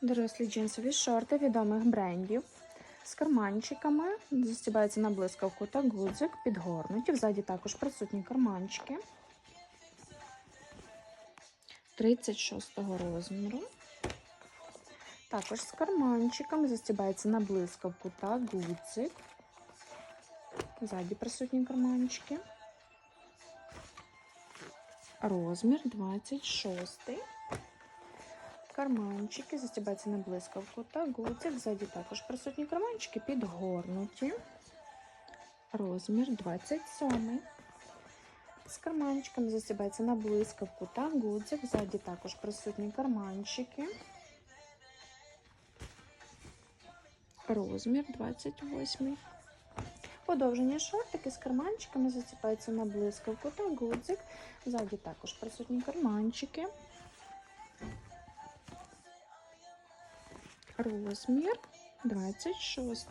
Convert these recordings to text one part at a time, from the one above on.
Дорослі джинсові шорти відомих брендів з карманчиками. Застібаються на блискавку та гудзик, підгорнуті. Взаді також присутні карманчики 36 розміру. Також з карманчиками застібається на блискавку та гудзик. Ззаді присутні карманчики. Розмір 26. Карманчики застібаються на блискавку та гудзик. Ззаді також присутні карманчики підгорнуті. Розмір 27. З карманчиками застібається на блискавку та гудзик. Ззаді також присутні карманчики. Розмір 28. Подовжені шортики з карманчиками застібаються на блискавку та гудзик. Ззаді також присутні карманчики. Розмір 26.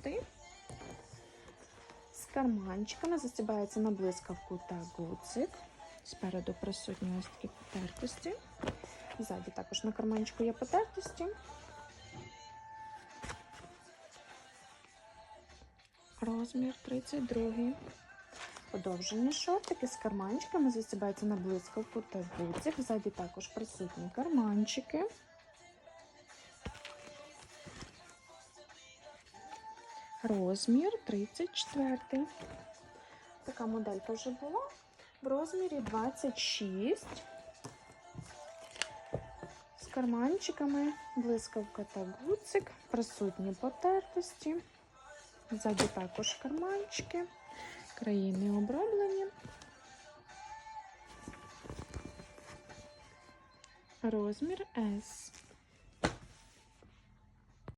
З карманчиками застібається на блискавку та гудзик. Спереду присутні ось такі потертості. Ззаді також на карманчику є потертості. Розмір 32. Подовжені шортики з карманчиками застібаються на блискавку та гудзик. Ззаді також присутні карманчики. Розмір 34. Така моделька вже була. В розмірі 26. З карманчиками, блискавка та гудзик, присутні потертості. Ззаді також карманчики, країни оброблені. Розмір S.